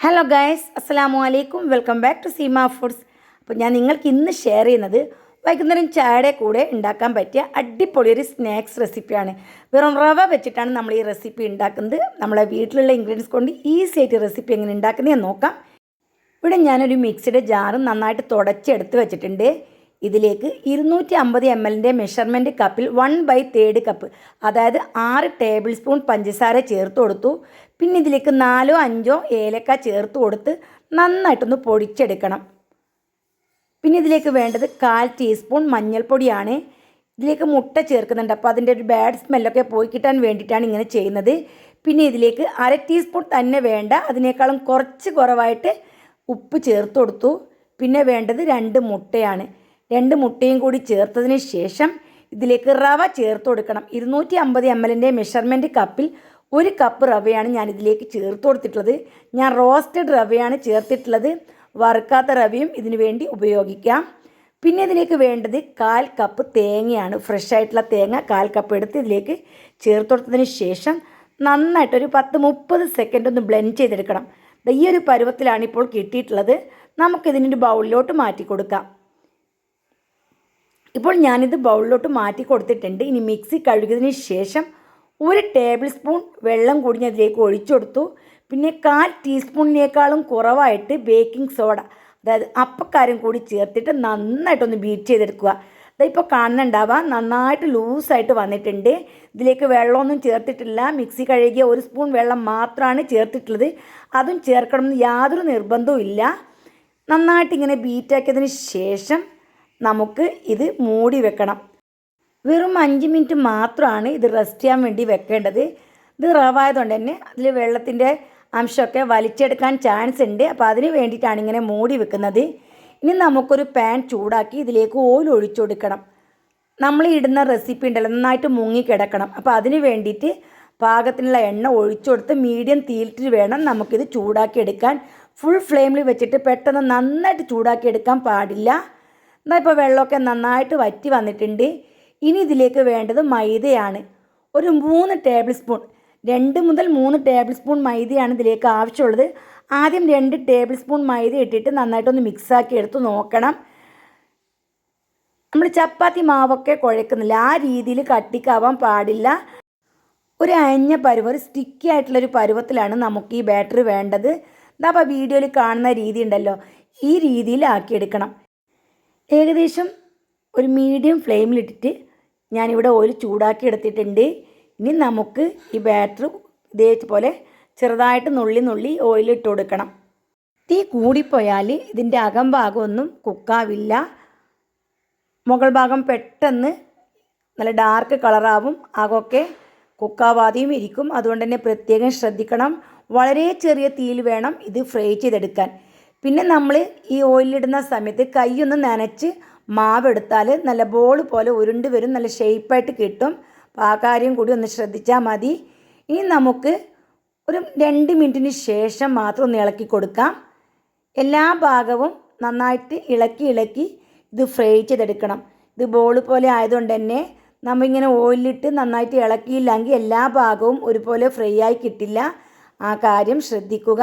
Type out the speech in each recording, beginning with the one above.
Hello guys അസ്സാം വലൈക്കും welcome back to Seema foods അപ്പോൾ ഞാൻ നിങ്ങൾക്ക് ഇന്ന് ഷെയർ ചെയ്യുന്നത് വൈകുന്നേരം ചായയുടെ കൂടെ ഉണ്ടാക്കാൻ പറ്റിയ അടിപൊളി ഒരു സ്നാക്സ് റെസിപ്പിയാണ് വെറും റവ വെച്ചിട്ടാണ് നമ്മൾ ഈ റെസിപ്പി ഉണ്ടാക്കുന്നത്. നമ്മളെ വീട്ടിലുള്ള ഇൻഗ്രീഡിയൻസ് കൊണ്ട് ഈസി ആയിട്ട് റെസിപ്പി എങ്ങനെ ഉണ്ടാക്കുന്നത് നോക്കാം. ഇവിടെ ഞാനൊരു മിക്സിയുടെ ജാറ് നന്നായിട്ട് തുടച്ചെടുത്ത് വെച്ചിട്ടുണ്ട്. ഇതിലേക്ക് ഇരുന്നൂറ്റി അമ്പത് എം എല്ലിന്റെ മെഷർമെന്റ് കപ്പിൽ വൺ ബൈ തേർഡ് കപ്പ് അതായത് ആറ് ടേബിൾ സ്പൂൺ പഞ്ചസാര ചേർത്ത് കൊടുത്തു. പിന്നെ ഇതിലേക്ക് നാലോ അഞ്ചോ ഏലക്ക ചേർത്ത് കൊടുത്ത് നന്നായിട്ടൊന്ന് പൊടിച്ചെടുക്കണം. പിന്നെ ഇതിലേക്ക് വേണ്ടത് കാൽ ടീസ്പൂൺ മഞ്ഞൾപ്പൊടിയാണ്. ഇതിലേക്ക് മുട്ട ചേർക്കുന്നുണ്ട്. അപ്പോൾ അതിന്റെ ഒരു ബാഡ് സ്മെല്ലൊക്കെ പോയി കിട്ടാൻ വേണ്ടിയിട്ടാണ് ഇങ്ങനെ ചെയ്യുന്നത്. പിന്നെ ഇതിലേക്ക് അര ടീസ്പൂൺ തന്നെ വേണ്ട അതിനേക്കാളും കുറച്ച് കുറവായിട്ട് ഉപ്പ് ചേർത്ത് കൊടുത്തു. പിന്നെ വേണ്ടത് രണ്ട് മുട്ടയാണ്. രണ്ട് മുട്ടയും കൂടി ചേർത്തതിന് ശേഷം ഇതിലേക്ക് റവ ചേർത്ത് കൊടുക്കണം. ഇരുന്നൂറ്റി അമ്പത് എം എല്ലിന്റെ മെഷർമെന്റ് കപ്പിൽ ഒരു കപ്പ് റവയാണ് ഞാൻ ഇതിലേക്ക് ചേർത്ത് കൊടുത്തിട്ടുള്ളത്. ഞാൻ റോസ്റ്റഡ് റവയാണ് ചേർത്തിട്ടുള്ളത്. വറുക്കാത്ത റവയും ഇതിനു വേണ്ടി ഉപയോഗിക്കാം. പിന്നെ ഇതിലേക്ക് വേണ്ടത് കാൽ കപ്പ് തേങ്ങയാണ്. ഫ്രഷ് ആയിട്ടുള്ള തേങ്ങ കാൽ കപ്പ് എടുത്ത് ഇതിലേക്ക് ചേർത്ത് കൊടുത്തതിന് ശേഷം നന്നായിട്ടൊരു പത്ത് മുപ്പത് സെക്കൻഡ് ഒന്ന് ബ്ലെൻഡ് ചെയ്തെടുക്കണം. ഈ ഒരു പരുവത്തിലാണ് ഇപ്പോൾ കിട്ടിയിട്ടുള്ളത്. നമുക്കിതിനൊരു ബൗളിലോട്ട് മാറ്റി കൊടുക്കാം. ഇപ്പോൾ ഞാനിത് ബൗളിലോട്ട് മാറ്റി കൊടുത്തിട്ടുണ്ട്. ഇനി മിക്സി കഴുകിയതിന് ശേഷം ഒരു ടേബിൾ സ്പൂൺ വെള്ളം കൂടി ഞാൻ ഇതിലേക്ക് ഒഴിച്ചു പിന്നെ കാൽ ടീസ്പൂണിനേക്കാളും കുറവായിട്ട് ബേക്കിംഗ് സോഡ അതായത് അപ്പക്കാരം കൂടി ചേർത്തിട്ട് നന്നായിട്ടൊന്ന് ബീറ്റ് ചെയ്തെടുക്കുക. ഇതിപ്പോൾ കാണുന്നുണ്ടാവുക നന്നായിട്ട് ലൂസായിട്ട് വന്നിട്ടുണ്ട്. ഇതിലേക്ക് വെള്ളമൊന്നും ചേർത്തിട്ടില്ല. മിക്സി കഴുകിയ ഒരു സ്പൂൺ വെള്ളം മാത്രമാണ് ചേർത്തിട്ടുള്ളത്. അതും ചേർക്കണമെന്ന് യാതൊരു നിർബന്ധവും ഇല്ല നന്നായിട്ട് ഇങ്ങനെ ബീറ്റാക്കിയതിന് ശേഷം നമുക്ക് ഇത് മൂടി വെക്കണം. വെറും അഞ്ച് മിനിറ്റ് മാത്രമാണ് ഇത് റെസ്റ്റ് ചെയ്യാൻ വേണ്ടി വെക്കേണ്ടത്. ഇത് റവായതുകൊണ്ട് തന്നെ അതിൽ വെള്ളത്തിന്റെ അംശമൊക്കെ വലിച്ചെടുക്കാൻ ചാൻസ് ഉണ്ട്. അപ്പോൾ അതിന് വേണ്ടിയിട്ടാണ് ഇങ്ങനെ മൂടി വെക്കുന്നത്. ഇനി നമുക്കൊരു പാൻ ചൂടാക്കി ഇതിലേക്ക് ഓയിൽ ഒഴിച്ചു കൊടുക്കണം. നമ്മൾ ഇടുന്ന റെസിപ്പി ഉണ്ടല്ലോ നന്നായിട്ട് മുങ്ങി കിടക്കണം. അപ്പോൾ അതിന് വേണ്ടിയിട്ട് പാകത്തിനുള്ള എണ്ണ ഒഴിച്ചു കൊടുത്ത് മീഡിയം തീയിലിട്ട് വേണം നമുക്കിത് ചൂടാക്കി എടുക്കാൻ. ഫുൾ ഫ്ലെയിമിൽ വെച്ചിട്ട് പെട്ടെന്ന് നന്നായിട്ട് ചൂടാക്കി എടുക്കാൻ പാടില്ല. എന്നാൽ ഇപ്പോൾ വെള്ളമൊക്കെ നന്നായിട്ട് വറ്റി വന്നിട്ടുണ്ട്. ഇനി ഇതിലേക്ക് വേണ്ടത് മൈദയാണ്. ഒരു മൂന്ന് ടേബിൾ സ്പൂൺ രണ്ട് മുതൽ മൂന്ന് ടേബിൾ സ്പൂൺ മൈദയാണ് ഇതിലേക്ക് ആവശ്യമുള്ളത്. ആദ്യം രണ്ട് ടേബിൾ സ്പൂൺ മൈദ ഇട്ടിട്ട് നന്നായിട്ടൊന്ന് മിക്സാക്കി എടുത്ത് നോക്കണം. നമ്മൾ ചപ്പാത്തി മാവൊക്കെ കുഴക്കുന്നില്ല. ആ രീതിയിൽ കട്ടിക്കാവാൻ പാടില്ല. ഒരു അയഞ്ഞ പരുവം ഒരു സ്റ്റിക്കി ആയിട്ടുള്ളൊരു പരുവത്തിലാണ് നമുക്ക് ഈ ബാറ്ററി വേണ്ടത്. അപ്പോൾ വീഡിയോയിൽ കാണുന്ന രീതി ഉണ്ടല്ലോ. ഈ രീതിയിൽ ആക്കിയെടുക്കണം. ഏകദേശം ഒരു മീഡിയം ഫ്ലെയിമിലിട്ടിട്ട് ഞാനിവിടെ ഓയിൽ ചൂടാക്കി എടുത്തിട്ടുണ്ട്. ഇനി നമുക്ക് ഈ ബാറ്റർ ഇതേപോലെ ചെറുതായിട്ട് നുള്ളി നുള്ളി ഓയിലിട്ട് കൊടുക്കണം. തീ കൂടിപ്പോയാൽ ഇതിന്റെ അകംഭാഗമൊന്നും കുക്കാവില്ല. മുകൾ ഭാഗം പെട്ടെന്ന് നല്ല ഡാർക്ക് കളറാവും അകൊക്കെ കുക്കാവാതെയും ഇരിക്കും. അതുകൊണ്ട് തന്നെ പ്രത്യേകം ശ്രദ്ധിക്കണം. വളരെ ചെറിയ തീയിൽ വേണം ഇത് ഫ്രൈ ചെയ്തെടുക്കാൻ. പിന്നെ നമ്മൾ ഈ ഓയിലിടുന്ന സമയത്ത് കൈയൊന്ന് നനച്ച് മാവെടുത്താൽ നല്ല ബോൾ പോലെ ഉരുണ്ട് വരും നല്ല ഷേപ്പായിട്ട് കിട്ടും. അപ്പോൾ ആ കാര്യം കൂടി ഒന്ന് ശ്രദ്ധിച്ചാൽ മതി. ഇനി നമുക്ക് ഒരു രണ്ട് മിനിറ്റിന് ശേഷം മാത്രം ഒന്ന് ഇളക്കി കൊടുക്കാം. എല്ലാ ഭാഗവും നന്നായിട്ട് ഇളക്കി ഇളക്കി ഇത് ഫ്രൈ ചെയ്തെടുക്കണം. ഇത് ബോൾ പോലെ ആയതുകൊണ്ട് തന്നെ നമ്മളിങ്ങനെ ഓയിലിട്ട് നന്നായിട്ട് ഇളക്കിയില്ലെങ്കിൽ എല്ലാ ഭാഗവും ഒരുപോലെ ഫ്രൈ ആയി കിട്ടില്ല. ആ കാര്യം ശ്രദ്ധിക്കുക.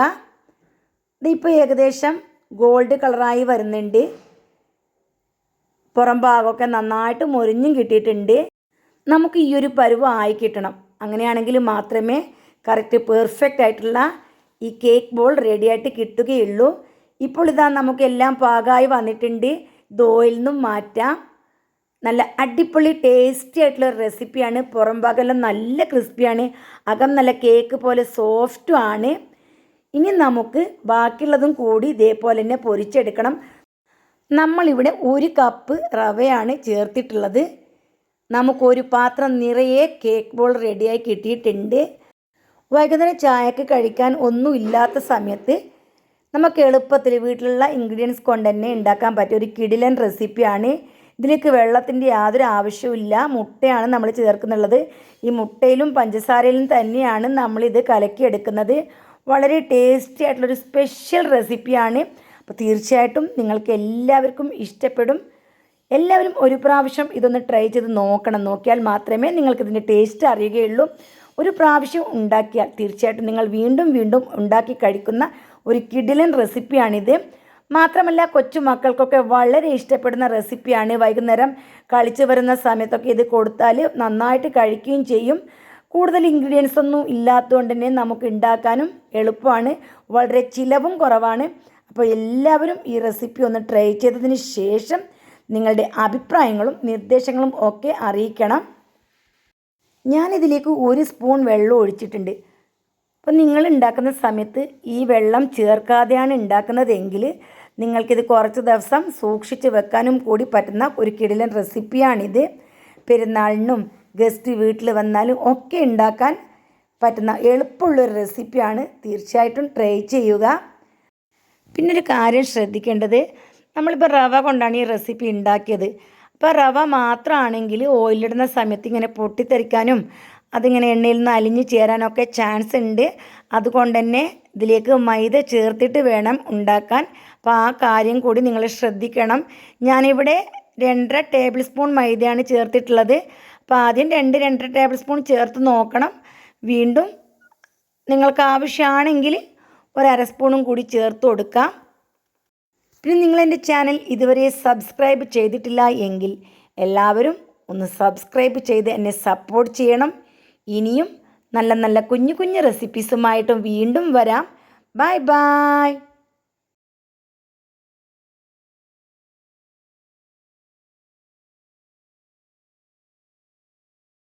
ഇതിപ്പോൾ ഏകദേശം ഗോൾഡ് കളറായി വരുന്നുണ്ട്. പുറം ഭാഗമൊക്കെ നന്നായിട്ട് മുരിഞ്ഞും കിട്ടിയിട്ടുണ്ട്. നമുക്ക് ഈ ഒരു പരുവം ആയി കിട്ടണം. അങ്ങനെയാണെങ്കിൽ മാത്രമേ കറക്റ്റ് പെർഫെക്റ്റ് ആയിട്ടുള്ള ഈ കേക്ക് ബോൾ റെഡിയായിട്ട് കിട്ടുകയുള്ളൂ. ഇപ്പോൾ ഇതാ നമുക്ക് എല്ലാം പാകമായി വന്നിട്ടുണ്ട്. ഇത് ഓയിൽ നിന്നും മാറ്റാം. നല്ല അടിപൊളി ടേസ്റ്റി ആയിട്ടുള്ള റെസിപ്പിയാണ് പുറം ഭാഗമെല്ലാം നല്ല ക്രിസ്പിയാണ് അകം നല്ല കേക്ക് പോലെ സോഫ്റ്റും ആണ്. ഇനി നമുക്ക് ബാക്കിയുള്ളതും കൂടി ഇതേപോലെ തന്നെ പൊരിച്ചെടുക്കണം. നമ്മളിവിടെ ഒരു കപ്പ് റവയാണ് ചേർത്തിട്ടുള്ളത്. നമുക്കൊരു പാത്രം നിറയെ കേക്ക് ബോൾ റെഡിയായി കിട്ടിയിട്ടുണ്ട്. വൈകുന്നേരം ചായക്ക് കഴിക്കാൻ ഒന്നും ഇല്ലാത്ത സമയത്ത് നമുക്ക് എളുപ്പത്തിൽ വീട്ടിലുള്ള ഇൻഗ്രീഡിയൻസ് കൊണ്ട് തന്നെ ഉണ്ടാക്കാൻ പറ്റിയ ഒരു കിടിലൻ റെസിപ്പിയാണ് ഇതിലേക്ക് വെള്ളത്തിന്റെ യാതൊരു ആവശ്യവുമില്ല മുട്ടയാണ് നമ്മൾ ചേർക്കുന്നുള്ളത്. ഈ മുട്ടയിലും പഞ്ചസാരയിലും തന്നെയാണ് നമ്മളിത് കലക്കിയെടുക്കുന്നത്. വളരെ ടേസ്റ്റി ആയിട്ടുള്ളൊരു സ്പെഷ്യൽ റെസിപ്പിയാണ് അപ്പോൾ തീർച്ചയായിട്ടും നിങ്ങൾക്ക് എല്ലാവർക്കും ഇഷ്ടപ്പെടും. എല്ലാവരും ഒരു പ്രാവശ്യം ഇതൊന്ന് ട്രൈ ചെയ്ത് നോക്കണം. നോക്കിയാൽ മാത്രമേ നിങ്ങൾക്ക് ഇതിന്റെ ടേസ്റ്റ് അറിയുകയുള്ളൂ. ഒരു പ്രാവശ്യം ഉണ്ടാക്കിയാൽ തീർച്ചയായിട്ടും നിങ്ങൾ വീണ്ടും വീണ്ടും ഉണ്ടാക്കി കഴിക്കുന്ന ഒരു കിടിലൻ റെസിപ്പിയാണിത് മാത്രമല്ല കൊച്ചുമക്കൾക്കൊക്കെ വളരെ ഇഷ്ടപ്പെടുന്ന റെസിപ്പിയാണ് വൈകുന്നേരം കളിച്ചു വരുന്ന സമയത്തൊക്കെ ഇത് കൊടുത്താൽ നന്നായിട്ട് കഴിക്കുകയും ചെയ്യും. കൂടുതൽ ഇൻഗ്രീഡിയൻസ് ഒന്നും ഇല്ലാത്തതുകൊണ്ട് തന്നെ നമുക്ക് ഉണ്ടാക്കാനും എളുപ്പമാണ്. വളരെ ചിലവും കുറവാണ്. അപ്പോൾ എല്ലാവരും ഈ റെസിപ്പി ഒന്ന് ട്രൈ ചെയ്തതിന് ശേഷം നിങ്ങളുടെ അഭിപ്രായങ്ങളും നിർദ്ദേശങ്ങളും ഒക്കെ അറിയിക്കണം. ഞാനിതിലേക്ക് ഒരു സ്പൂൺ വെള്ളം ഒഴിച്ചിട്ടുണ്ട്. അപ്പോൾ നിങ്ങൾ ഉണ്ടാക്കുന്ന സമയത്ത് ഈ വെള്ളം ചേർക്കാതെയാണ് ഉണ്ടാക്കുന്നതെങ്കിൽ നിങ്ങൾക്കിത് കുറച്ച് ദിവസം സൂക്ഷിച്ച് വെക്കാനും കൂടി പറ്റുന്ന ഒരു കിടിലൻ റെസിപ്പിയാണിത് പെരുന്നാളിനും ഗസ്റ്റ് വീട്ടിൽ വന്നാലും ഒക്കെ ഉണ്ടാക്കാൻ പറ്റുന്ന എളുപ്പമുള്ളൊരു റെസിപ്പിയാണ്. തീർച്ചയായിട്ടും ട്രൈ ചെയ്യുക. പിന്നെ ഒരു കാര്യം ശ്രദ്ധിക്കേണ്ടത് നമ്മളിപ്പോൾ റവ കൊണ്ടാണ് ഈ റെസിപ്പി ഉണ്ടാക്കിയത്. അപ്പോൾ റവ മാത്രമാണെങ്കിൽ ഓയിലിടുന്ന സമയത്ത് ഇങ്ങനെ പൊട്ടിത്തെറിക്കാനും അതിങ്ങനെ എണ്ണയിൽ നിന്ന് അലിഞ്ഞു ചേരാനൊക്കെ ചാൻസ് ഉണ്ട്. അതുകൊണ്ട് തന്നെ ഇതിലേക്ക് മൈദ ചേർത്തിട്ട് വേണം ഉണ്ടാക്കാൻ. അപ്പോൾ ആ കാര്യം കൂടി നിങ്ങൾ ശ്രദ്ധിക്കണം. ഞാനിവിടെ രണ്ടര ടേബിൾ സ്പൂൺ മൈദയാണ് ചേർത്തിട്ടുള്ളത്. അപ്പോൾ ആദ്യം രണ്ട് രണ്ടര ടേബിൾ സ്പൂൺ ചേർത്ത് നോക്കണം. വീണ്ടും നിങ്ങൾക്ക് ആവശ്യമാണെങ്കിൽ ഒരു സ്പൂണും കൂടി ചേർത്ത് കൊടുക്കാം. പിന്നെ നിങ്ങൾ എന്റെ ചാനൽ ഇതുവരെ സബ്സ്ക്രൈബ് ചെയ്തിട്ടില്ല എങ്കിൽ എല്ലാവരും ഒന്ന് സബ്സ്ക്രൈബ് ചെയ്ത് എന്നെ സപ്പോർട്ട് ചെയ്യണം. ഇനിയും നല്ല നല്ല കുഞ്ഞു കുഞ്ഞു റെസിപ്പീസുമായിട്ടും വീണ്ടും വരാം. Bye bye.